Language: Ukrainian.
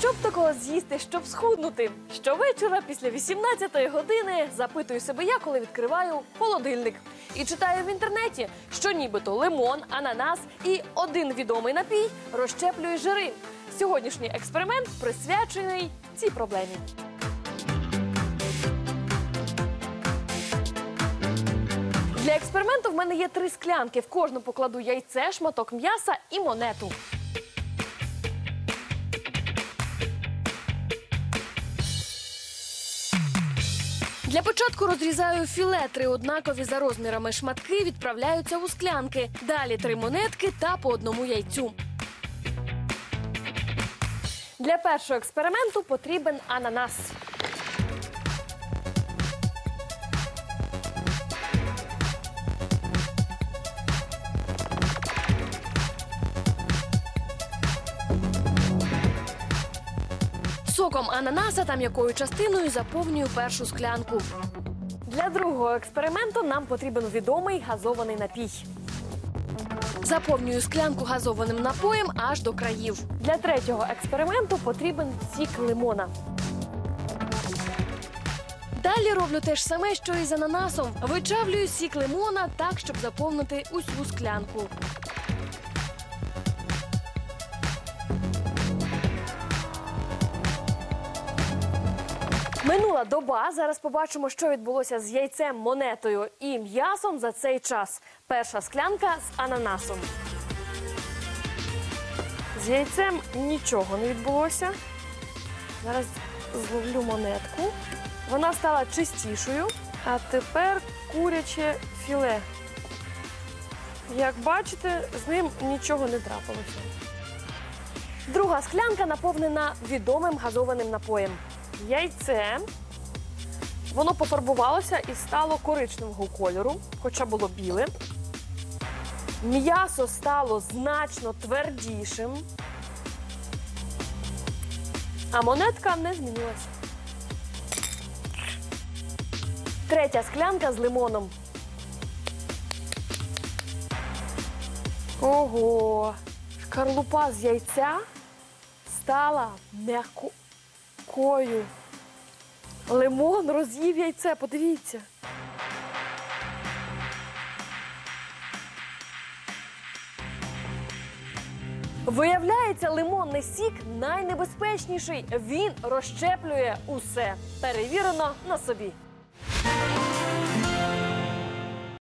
Що б такого з'їсти, щоб схуднути? Щовечора після 18-ї години запитую себе я, коли відкриваю холодильник. І читаю в інтернеті, що нібито лимон, ананас і один відомий напій розщеплює жири. Сьогоднішній експеримент присвячений цій проблемі. Для експерименту в мене є три склянки. В кожну покладу яйце, шматок м'яса і монету. Для початку розрізаю філе. Три однакові за розмірами шматки відправляються у склянки. Далі три монетки та по одному яйцю. Для першого експерименту потрібен ананас. Соком ананаса та м'якою частиною заповнюю першу склянку. Для другого експерименту нам потрібен відомий газований напій. Заповнюю склянку газованим напоєм аж до країв. Для третього експерименту потрібен сік лимона. Далі роблю те ж саме, що і з ананасом. Вичавлюю сік лимона так, щоб заповнити усю склянку. Минула доба. Зараз побачимо, що відбулося з яйцем, монетою і м'ясом за цей час. Перша склянка з ананасом. З яйцем нічого не відбулося. Зараз зловлю монетку. Вона стала чистішою. А тепер куряче філе. Як бачите, з ним нічого не трапилося. Друга склянка наповнена відомим газованим напоєм. Яйце. Воно пофарбувалося і стало коричневого кольору, хоча було біле. М'ясо стало значно твердішим. А монетка не змінилася. Третя склянка з лимоном. Ого! Шкарлупа з яйця стала м'якою. Лимон роз'їв яйце, подивіться. Виявляється, лимонний сік найнебезпечніший. Він розщеплює усе. Перевірено на собі.